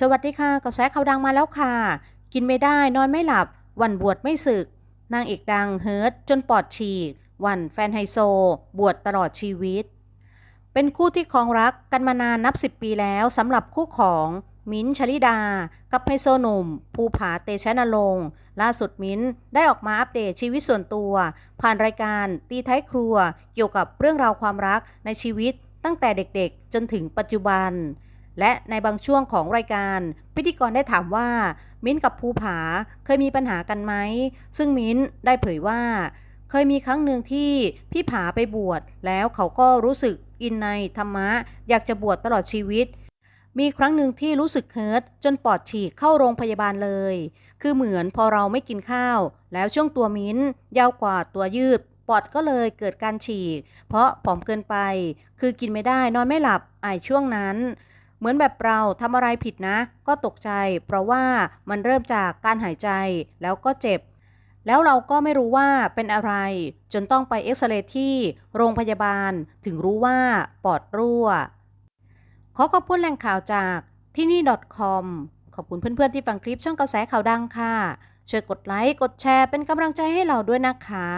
สวัสดีค่ะกระแสข่าวดังมาแล้วค่ะ กินไม่ได้นอนไม่หลับ วันบวชไม่สึก นางเอกดังเฮิร์ตจนปอดฉีก วันแฟนไฮโซ บวชตลอดชีวิต เป็นคู่ที่คองรักกันมานานนับ 10 ปีแล้วสำหรับคู่ของมิ้นชลิดา กับไฮโซหนุ่ม ภูผาเตชะนรงค์ล่าสุดมิ้นได้ออกมาอัปเดตชีวิตส่วนตัว ผ่านรายการตีท้ายครัว เกี่ยวกับเรื่องราวความรักในชีวิตตั้งแต่เด็กๆ จนถึงปัจจุบัน และในบางช่วงของรายการ พิธีกรได้ถามว่า มิ้นกับภูผาเคยมีปัญหากันไหม ซึ่งมิ้นได้เผยว่า เคยมีครั้งหนึ่งที่พี่ผาไปบวชแล้วเขาก็รู้สึกอินในธรรมะ อยากจะบวชตลอดชีวิต มีครั้งหนึ่งที่รู้สึกเฮิร์ตจนปอดฉีกเข้าโรงพยาบาลเลย คือเหมือนพอเราไม่กินข้าว แล้วช่วงตัวมิ้นยาวกว่าตัวยืดปอดก็เลยเกิดการฉีก เพราะผอมเกินไป คือกินไม่ได้นอนไม่หลับไอช่วงนั้น เหมือนแบบเราทำอะไรผิดนะ ก็ตกใจ เพราะว่ามันเริ่มจากการหายใจแล้วก็เจ็บ แล้วเราก็ไม่รู้ว่าเป็นอะไร จนต้องไปเอ็กซเรย์ที่โรงพยาบาลถึงรู้ว่าปอดรั่ว ขอขอบคุณแหล่งข่าวจากที่นี่ .com ขอบคุณเพื่อนๆที่ฟังคลิปช่องกระแสข่าวดังค่ะ ช่วยกดไลค์ กดแชร์เป็นกำลังใจให้เราด้วยนะคะ